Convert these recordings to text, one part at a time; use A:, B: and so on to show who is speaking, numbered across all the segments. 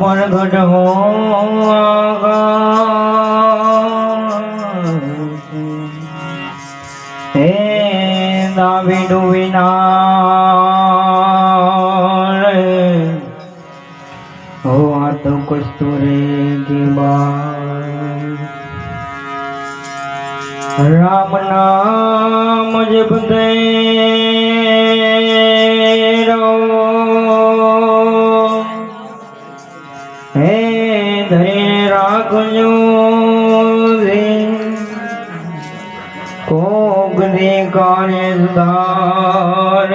A: મરઘટ હો હે દાવી ડૂબી ના હો આ તો કસ્તુરી કી બા રામ નામ રહો હે ધરે રાખજો કોક દે સુધાર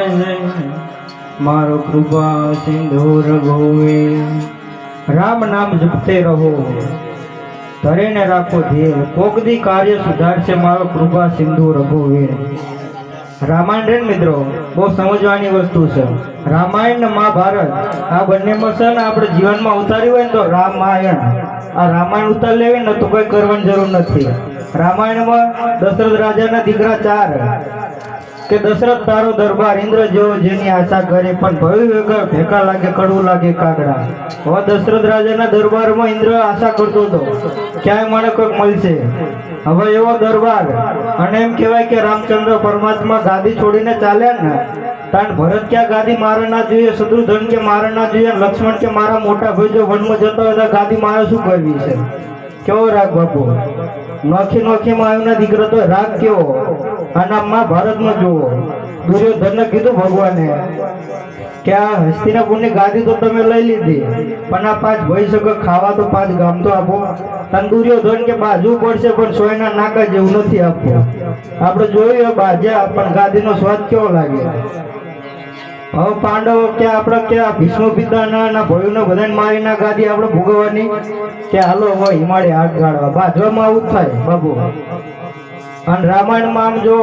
A: મારો કૃપા સિંધુ રઘુવે રામ નામ જપતે રહો. ધરીને રાખો ધ્યેય. કોકદી કાર્ય સુધારશે મારો કૃપા, સિંધુ, રઘુવીર. રામાયણ મિત્રો, બહુ સમજવાની વસ્તુ છે. રામાયણ ને મહાભારત, આ બંનેમાં છે ને આપણે જીવનમાં ઉતાર્યું હોય ને તો રામાયણ. આ રામાયણ ઉતાર લેવી ને તો કોઈ કરવાની જરૂર નથી. રામાયણમાં દશરથ રાજાના દીકરા ચાર. કે દશરથ તારો દરબાર ઇન્દ્ર જેવો જેની આશા કરે પણ ભવ્ય વગર ભેકા લાગે, કડવું લાગે કાગડા. હવે દશરથ રાજાના દરબારમાં ઇન્દ્ર આશા કરતો હતો, ક્યાંય મને કોઈક મળશે? હવે એવો દરબાર, અને એમ કહેવાય કે રામચંદ્ર પરમાત્મા ગાદી છોડીને ચાલ્યા ને, તાણ ભરત ક્યાં ગાદી મારે ના જોઈએ, શત્રુધન કે મારે ના જોઈએ, લક્ષ્મણ કે મારા મોટા ભાઈ જો વનમાં જતો હોય ગાદી મારે શું કરવી છે? કેવો રાગ બાપુ? નોખી નોખી માં આવ્યો દીકરો તો રાગ કેવો? આના માં ભારતમાં જુઓ. દુર્યોધનને કીધું ભગવાને કે આ હસ્તિનાપુરની ગાદી તો તમે લઈ લીધી, પણ આ પાંચ ભાઈ શકો ખાવા તો પાંચ ગામ તો આપો. તન દુર્યોધન કે બાજુ પડશે પણ સોયના નાકા જેવું નથી આપવું આપણે જોયું બાજે, પણ ગાદીનો સ્વાદ કેવો લાગે? હવે પાંડવો કે આપણે કે આ ભીષ્મ પિતાના ના ભયોને બધાને મારીના ગાદી આપણે ભોગવવાની? કે હાલો હવે હિમાલય હાથ ગાળવા. બાજવામાં આવું થાય બાબુ અને રામાયણમાં આમ જો,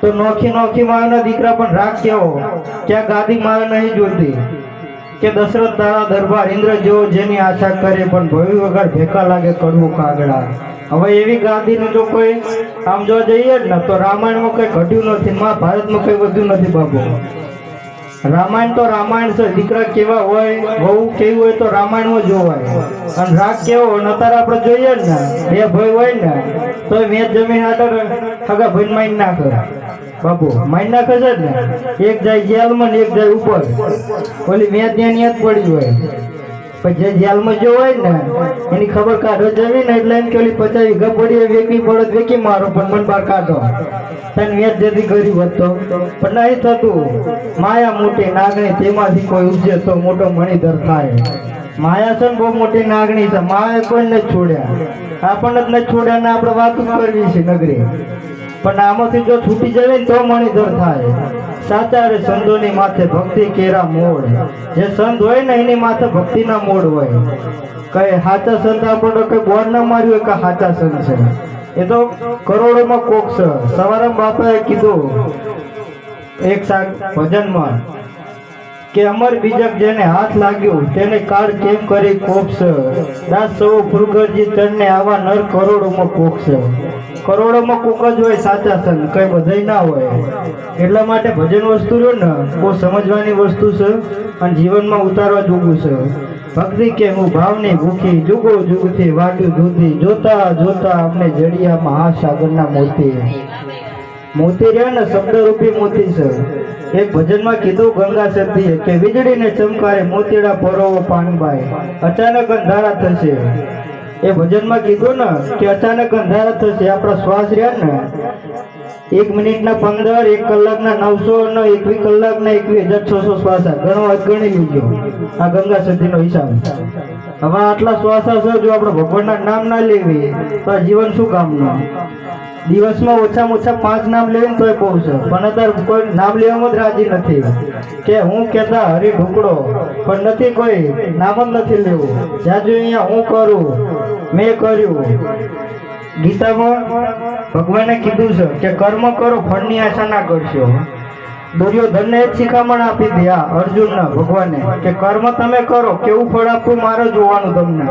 A: તો નોખી નોખી માયાના દીકરા પણ રાગ કેવો? કે આ ગાદી માયા નહીં જોતી કે દશરથ તારા દરબાર ઇન્દ્ર જેવો જેની આશા કરે પણ ભવ્ય વગર ભેકા લાગે કડવું કાગડા. હવે એવી ગાદીનું જો કોઈ આમ જો જઈએ ને, તો રામાયણમાં કંઈ ઘટ્યું નથી મહાભારતમાં કંઈ વધ્યું નથી બાબુ રામાયણ તો રામાયણ છે, દીકરા કેવા હોય, વહુ કેવી હોય તો રામાયણમાં જોવાય. અને રાગ કેવો નતાર આપણે જોઈએ જ ને, બે ભાઈ હોય ને તો મેં જમીન આગળ હગા ભાઈ માઇન નાખે. બાપુ, માઇન નાખે છે ને? એક જાય જેલમાં ને એક જાય ઉપર. ઓલી મેં ત્યાં જ પડી હોય. પછી જે જેલમાં જો હોય ને, એની ખબર કાઢો ને એટલે એમ કે ઓલી પચાસ વીઘા વેકી મારો, પણ મન કાઢો. તને વેચ જતી ગરીબ હતો. પણ નહીં થતું. માયા મોટી નાગણી, તેમાંથી કોઈ ઉપજે તો મોટો મણિધર થાય. માયા છે ને બહુ મોટી નાગણી છે. માયા કોઈ નથી છોડ્યા. આપણને જ નથી છોડ્યા ને આપણે વાત જ કરવી છે નગરી. પણ આમાંથી જો છૂટી જાય તો મણિધર થાય. સાચા સંતોની માથે ભક્તિ કેરા મોડ જે સંત હોય ને એની માથે ભક્તિના મોડ હોય. કઈ હાચા સંત આપણને કઈ બોર ના માર્યું હોય કે સાચા સંત છે. એ તો કરોડોમાં કોક છે. સવારે બાપાએ કીધું, એક શાક ભજનમાં. કે અમર બીજક જેને હાથ લાગ્યો, તેને કાળ કેમ કરી કોપસ દાસ સૌ ફુલગરજી ચરણે આવા નર કરોડોમાં કોક છે કરોડોમાં કોક જ હોય સાચા સંત, કઈ બધાય ના હોય. એટલા માટે ભજન વસ્તુ રહ્યો ને, બહુ સમજવાની વસ્તુ છે અને જીવનમાં ઉતારવા જોગું છે. ભક્તિ કે હું ભાવની ભૂખી, જુગો જુગથી વાટ્યું દૂધી જોતા જોતા અમને જડિયામાં હા સાગરના મોતી. મોતી રહ્યા ને શબ્દરૂપી મોતી છે. એક ભજનમાં કીધું ગંગા સતીએ કે વીજળીને ચમકારે મોતીડા પરોવો પાનબાઈ. અચાનક અંધારા થશે. એ ભજનમાં કીધું ને કે અચાનક અંધારા થશે. આપણા શ્વાસ રહ્યા ને. એક મિનિટના પંદર, એક કલાકના નવસો ને એકવીસ કલાકના એકવીસ હજાર છસો શ્વાસ ઘણો ગણી લીધો આ ગંગા સતીનો હિસાબ. હવે આટલા શ્વાસા છે, જો આપણે ભગવાનના નામ ના લેવી તો જીવન શું કામનું? દિવસમાં ઓછામાં ઓછા પાંચ નામ લેવીને તોય છે? પણ અત્યારે કોઈ નામ લેવામાં જ રાજી નથી. કે હું કહેતા હરી ઢુકડો, પણ નથી કોઈ નામ જ નથી લેવું. જ્યાં જો અહીંયા હું કરું, મેં કર્યું. ગીતામાં ભગવાને કીધું છે કે કર્મ કરો, ફળની આશા ના કરશો. દુર્યોધનને જ શિખામણ આપી દે આ અર્જુનના ભગવાને કે કર્મ તમે કરો, કેવું ફળ આપવું મારે જોવાનું તમને.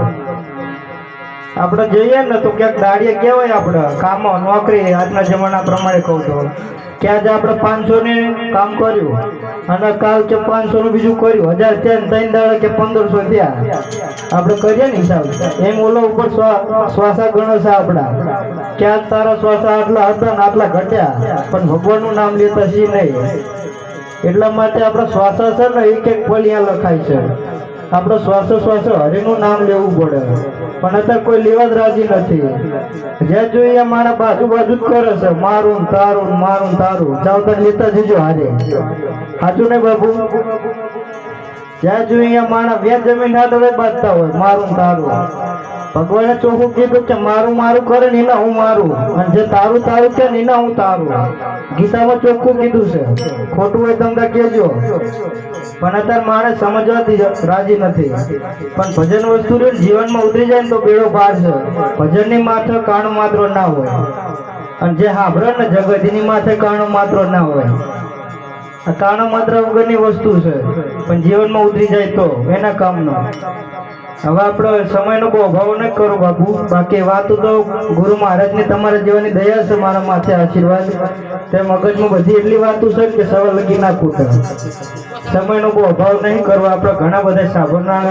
A: આપણે જઈએ ને તો ક્યાંક દાડીએ હોય આપણે, કામ, નોકરી, આજના જમાના પ્રમાણે કહું તો કે આજે આપણે પાંચસો ને કામ કર્યું, અને કાલ કે પાંચસો નું બીજું કર્યું, હજાર ને ત્રણ દાડા કે પંદરસો થયા. આપણે કરીએ ને હિસાબ. એમ ઓલો ઉપર શ્વા- શ્વાસા ગણો છે આપણા. કે આજ તારા શ્વાસ આટલા હતા ને આટલા ઘટ્યા, પણ ભગવાનનું નામ લેતા છીએ નહીં. એટલા માટે આપણા શ્વાસ છે ને, એક એક પલ ત્યાં લખાય છે. આપણો શ્વાસો શ્વાસો હરિનું નામ લેવું પડે. પણ અત્યારે કોઈ લેવા જ રાજી નથી. જ્યાં જોઈએ મારા બાજુ બાજુ જ કરે છે. મારું તારું મારું તારું. ચાવતા લેતા જજો હારે. સાચું ને બાબુ જ્યાં જોઈએ માણસ વ્યાજ જમીન હાથે બાજતા હોય, મારું તારું. ભગવાને ચોખ્ખું કીધું કે મારું મારું કરે ને એના હું મારું. અને જે તારું તારું છે ને એના હું તારું. ગીતામાં ચોખ્ખું કીધું છે. ખોટું હોય તમને કહેજો. પણ અત્યારે મારે સમજવાથી રાજી નથી. પણ ભજન વસ્તુ જીવનમાં ઉતરી જાય ને તો બેડો પાર છે. ભજનની માથે કાણ માત્ર ના હોય. અને જે હાભરે ને જગત, એની માથે કાણો માત્ર ના હોય. આ કાણો માત્ર વગરની વસ્તુ છે. પણ જીવનમાં ઉતરી જાય તો એના કામનો. હવે આપણો સમયનો બહુ અભાવ ન કરો બાપુ. બાકી વાતો તો ગુરુ મહારાજની તમારા જેવાની દયા છે મારા માથે આશીર્વાદ. તે મગજમાં બધી એટલી વાતો છે કે સવાલ લગી ના ખૂટે. સમયનો બહુ અભાવ નહીં કરવો. આપણે ઘણા બધા સાંભળનાર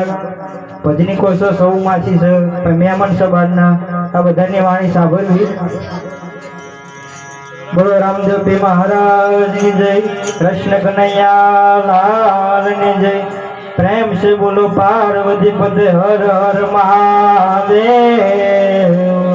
A: ભજની છે, સૌ માછી છે મહેમાન સભાના આ બધાની વાણી સાંભળવી. બોલો રામદેવ પી મહારાજની જય. કૃષ્ણ કનૈયા લાલની જય. પ્રેમ से બોલો પાર્વતી પદ હર હર મહાદેવ.